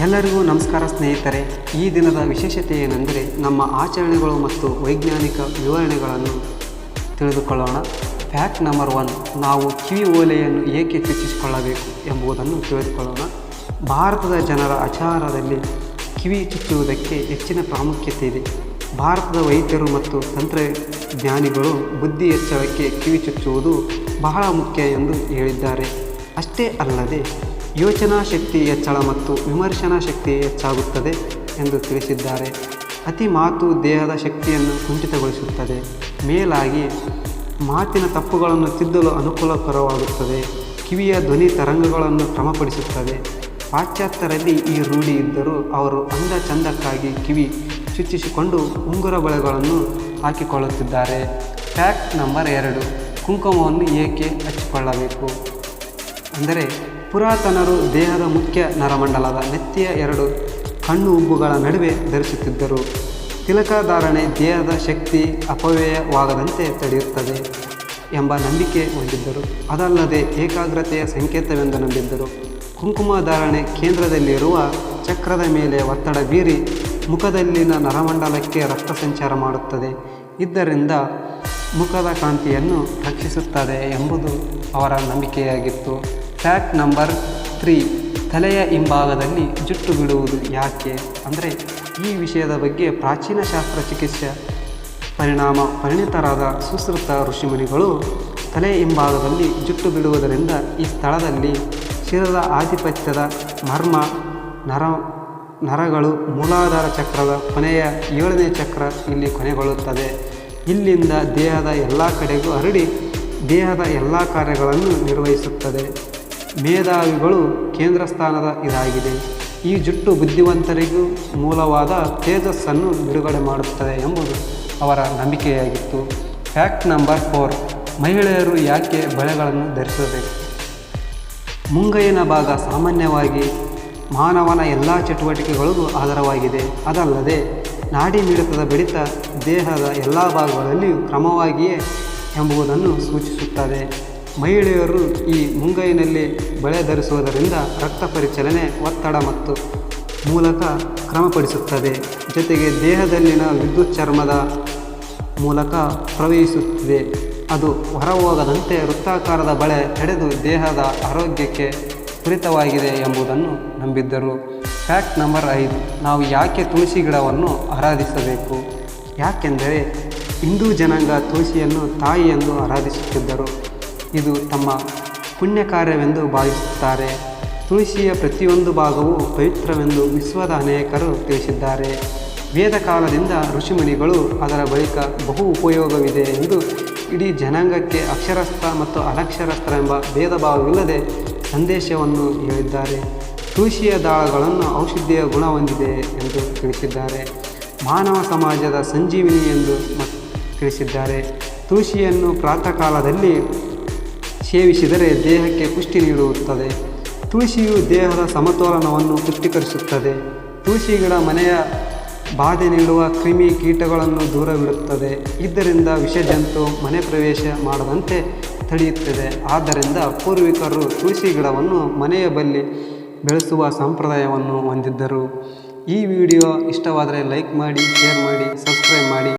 ಎಲ್ಲರಿಗೂ ನಮಸ್ಕಾರ ಸ್ನೇಹಿತರೆ. ಈ ದಿನದ ವಿಶೇಷತೆ ಏನೆಂದರೆ ನಮ್ಮ ಆಚರಣೆಗಳು ಮತ್ತು ವೈಜ್ಞಾನಿಕ ವಿವರಣೆಗಳನ್ನು ತಿಳಿದುಕೊಳ್ಳೋಣ. ಫ್ಯಾಕ್ಟ್ ನಂಬರ್ ಒನ್ ನಾವು ಕಿವಿ ಓಲೆಯನ್ನು ಏಕೆ ಚುಚ್ಚಿಸಿಕೊಳ್ಳಬೇಕು ಎಂಬುದನ್ನು ತಿಳಿದುಕೊಳ್ಳೋಣ. ಭಾರತದ ಜನರ ಆಚಾರದಲ್ಲಿ ಕಿವಿ ಚುಚ್ಚುವುದಕ್ಕೆ ಹೆಚ್ಚಿನ ಪ್ರಾಮುಖ್ಯತೆ ಇದೆ. ಭಾರತದ ವೈದ್ಯರು ಮತ್ತು ತಂತ್ರಜ್ಞಾನಿಗಳು ಬುದ್ಧಿ ಹೆಚ್ಚಳಕ್ಕೆ ಕಿವಿ ಚುಚ್ಚುವುದು ಬಹಳ ಮುಖ್ಯ ಎಂದು ಹೇಳಿದ್ದಾರೆ. ಅಷ್ಟೇ ಅಲ್ಲದೆ ಯೋಚನಾ ಶಕ್ತಿ ಹೆಚ್ಚಳ ಮತ್ತು ವಿಮರ್ಶನಾ ಶಕ್ತಿ ಹೆಚ್ಚಾಗುತ್ತದೆ ಎಂದು ತಿಳಿಸಿದ್ದಾರೆ. ಅತಿ ಮಾತು ದೇಹದ ಶಕ್ತಿಯನ್ನು ಕುಂಠಿತಗೊಳಿಸುತ್ತದೆ. ಮೇಲಾಗಿ ಮಾತಿನ ತಪ್ಪುಗಳನ್ನು ತಿದ್ದಲು ಅನುಕೂಲಕರವಾಗುತ್ತದೆ. ಕಿವಿಯ ಧ್ವನಿ ತರಂಗಗಳನ್ನು ಕ್ರಮಪಡಿಸುತ್ತದೆ. ಪಾಶ್ಚಾತ್ಯರಲ್ಲಿ ಈ ರೂಢಿ ಇದ್ದರೂ ಅವರು ಅಂದ ಚಂದಕ್ಕಾಗಿ ಕಿವಿ ಚುಚ್ಚಿಸಿಕೊಂಡು ಉಂಗುರ ಬಳೆಗಳನ್ನು ಹಾಕಿಕೊಳ್ಳುತ್ತಿದ್ದಾರೆ. ಫ್ಯಾಕ್ಟ್ ನಂಬರ್ ಎರಡು. ಕುಂಕುಮವನ್ನು ಏಕೆ ಹಚ್ಚಿಕೊಳ್ಳಬೇಕು? ಅಂದರೆ ಪುರಾತನರು ದೇಹದ ಮುಖ್ಯ ನರಮಂಡಲದ ನೆತ್ತಿಯ ಎರಡು ಕಣ್ಣು ಉಬ್ಬುಗಳ ನಡುವೆ ಧರಿಸುತ್ತಿದ್ದರು. ತಿಲಕಧಾರಣೆ ದೇಹದ ಶಕ್ತಿ ಅಪವ್ಯಯವಾಗದಂತೆ ತಡೆಯುತ್ತದೆ ಎಂಬ ನಂಬಿಕೆ ಹೊಂದಿದ್ದರು. ಅದಲ್ಲದೆ ಏಕಾಗ್ರತೆಯ ಸಂಕೇತವೆಂದು ನಂಬಿದ್ದರು. ಕುಂಕುಮ ಧಾರಣೆ ಕೇಂದ್ರದಲ್ಲಿರುವ ಚಕ್ರದ ಮೇಲೆ ಒತ್ತಡ ಬೀರಿ ಮುಖದಲ್ಲಿನ ನರಮಂಡಲಕ್ಕೆ ರಕ್ತ ಸಂಚಾರ ಮಾಡುತ್ತದೆ. ಇದರಿಂದ ಮುಖದ ಕಾಂತಿಯನ್ನು ರಕ್ಷಿಸುತ್ತದೆ ಎಂಬುದು ಅವರ ನಂಬಿಕೆಯಾಗಿತ್ತು. ಫ್ಯಾಕ್ಟ್ ನಂಬರ್ ತ್ರೀ, ತಲೆಯ ಹಿಂಭಾಗದಲ್ಲಿ ಜುಟ್ಟು ಬಿಡುವುದು ಯಾಕೆ? ಅಂದರೆ ಈ ವಿಷಯದ ಬಗ್ಗೆ ಪ್ರಾಚೀನ ಶಾಸ್ತ್ರ ಚಿಕಿತ್ಸೆ ಪರಿಣಾಮ ಪರಿಣಿತರಾದ ಸುಶ್ರುತ ಋಷಿಮುನಿಗಳು ತಲೆ ಹಿಂಭಾಗದಲ್ಲಿ ಜುಟ್ಟು ಬಿಡುವುದರಿಂದ ಈ ಸ್ಥಳದಲ್ಲಿ ಶಿರದ ಆಧಿಪತ್ಯದ ಮರ್ಮ, ನರ, ನರಗಳು ಮೂಲಾಧಾರ ಚಕ್ರದ ಕೊನೆಯ ಏಳನೇ ಚಕ್ರ ಇಲ್ಲಿ ಕೊನೆಗೊಳ್ಳುತ್ತದೆ. ಇಲ್ಲಿಂದ ದೇಹದ ಎಲ್ಲ ಕಡೆಗೂ ಹರಡಿ ದೇಹದ ಎಲ್ಲ ಕಾರ್ಯಗಳನ್ನು ನಿರ್ವಹಿಸುತ್ತದೆ. ಮೇಧಾವಿಗಳು ಕೇಂದ್ರ ಸ್ಥಾನದ ಇದಾಗಿದೆ. ಈ ಜುಟ್ಟು ಬುದ್ಧಿವಂತರಿಗೂ ಮೂಲವಾದ ತೇಜಸ್ಸನ್ನು ಬಿಡುಗಡೆ ಮಾಡುತ್ತದೆ ಎಂಬುದು ಅವರ ನಂಬಿಕೆಯಾಗಿತ್ತು. ಫ್ಯಾಕ್ಟ್ ನಂಬರ್ ಫೋರ್, ಮಹಿಳೆಯರು ಯಾಕೆ ಬಳೆಗಳನ್ನು ಧರಿಸಬೇಕು? ಮುಂಗೈನ ಭಾಗ ಸಾಮಾನ್ಯವಾಗಿ ಮಾನವನ ಎಲ್ಲ ಚಟುವಟಿಕೆಗಳಿಗೂ ಆಧಾರವಾಗಿದೆ. ಅದಲ್ಲದೆ, ನಾಡಿ ಮಿಡಿತದ ಬಿಡಿತ ದೇಹದ ಎಲ್ಲ ಭಾಗಗಳಲ್ಲಿಯೂ ಕ್ರಮವಾಗಿಯೇ ಎಂಬುದನ್ನು ಸೂಚಿಸುತ್ತದೆ. ಮಹಿಳೆಯರು ಈ ಮುಂಗೈನಲ್ಲಿ ಬಳೆ ಧರಿಸುವುದರಿಂದ ರಕ್ತ ಪರಿಚಲನೆ, ಒತ್ತಡ ಮತ್ತು ಮೂಲಕ ಕ್ರಮಪಡಿಸುತ್ತದೆ. ಜೊತೆಗೆ ದೇಹದಲ್ಲಿನ ವಿದ್ಯುತ್ ಚರ್ಮದ ಮೂಲಕ ಪ್ರವಹಿಸುತ್ತಿದೆ. ಅದು ಹೊರಹೋಗದಂತೆ ವೃತ್ತಾಕಾರದ ಬಳೆ ತಡೆದು ದೇಹದ ಆರೋಗ್ಯಕ್ಕೆ ಪೂರಿತವಾಗಿದೆ ಎಂಬುದನ್ನು ನಂಬಿದ್ದರು. ಫ್ಯಾಕ್ಟ್ ನಂಬರ್ ಐದು, ನಾವು ಯಾಕೆ ತುಳಸಿ ಗಿಡವನ್ನು ಆರಾಧಿಸಬೇಕು? ಯಾಕೆಂದರೆ ಹಿಂದೂ ಜನಾಂಗ ತುಳಸಿಯನ್ನು ತಾಯಿಯನ್ನು ಆರಾಧಿಸುತ್ತಿದ್ದರು. ಇದು ತಮ್ಮ ಪುಣ್ಯ ಕಾರ್ಯವೆಂದು ಭಾವಿಸುತ್ತಾರೆ. ತುಳಸಿಯ ಪ್ರತಿಯೊಂದು ಭಾಗವೂ ಪವಿತ್ರವೆಂದು ವಿಶ್ವದ ಅನೇಕರು ತಿಳಿಸಿದ್ದಾರೆ. ವೇದ ಕಾಲದಿಂದ ಋಷಿಮುನಿಗಳು ಅದರ ಬಳಿಕ ಬಹು ಉಪಯೋಗವಿದೆ ಎಂದು ಇಡೀ ಜನಾಂಗಕ್ಕೆ ಅಕ್ಷರಸ್ಥ ಮತ್ತು ಅನಕ್ಷರಸ್ಥ ಎಂಬ ಭೇದ ಭಾವವಿಲ್ಲದೆ ಸಂದೇಶವನ್ನು ಹೇಳಿದ್ದಾರೆ. ತುಳಸಿಯ ದಾಳಗಳನ್ನು ಔಷಧಿಯ ಗುಣ ಹೊಂದಿದೆ ಎಂದು ತಿಳಿಸಿದ್ದಾರೆ. ಮಾನವ ಸಮಾಜದ ಸಂಜೀವಿನಿ ಎಂದು ತಿಳಿಸಿದ್ದಾರೆ. ತುಳಸಿಯನ್ನು ಪ್ರಾತಃ ಕಾಲದಲ್ಲಿ ಸೇವಿಸಿದರೆ ದೇಹಕ್ಕೆ ಪುಷ್ಟಿ ನೀಡುತ್ತದೆ. ತುಳಸಿಯು ದೇಹದ ಸಮತೋಲನವನ್ನು ಪುಷ್ಟೀಕರಿಸುತ್ತದೆ ತುಳಸಿ ಗಿಡ ಮನೆಯ ಬಾಧೆ ನೀಡುವ ಕ್ರಿಮಿ ಕೀಟಗಳನ್ನು ದೂರವಿಡುತ್ತದೆ ಇದರಿಂದ ವಿಷಜಂತು ಮನೆ ಪ್ರವೇಶ ಮಾಡದಂತೆ ತಡೆಯುತ್ತದೆ. ಆದ್ದರಿಂದ ಪೂರ್ವಿಕರು ತುಳಸಿ ಗಿಡವನ್ನು ಮನೆಯ ಬಳಿ ಬೆಳೆಸುವ ಸಂಪ್ರದಾಯವನ್ನು ಹೊಂದಿದ್ದರು. ಈ ವಿಡಿಯೋ ಇಷ್ಟವಾದರೆ ಲೈಕ್ ಮಾಡಿ, ಶೇರ್ ಮಾಡಿ, ಸಬ್ಸ್ಕ್ರೈಬ್ ಮಾಡಿ.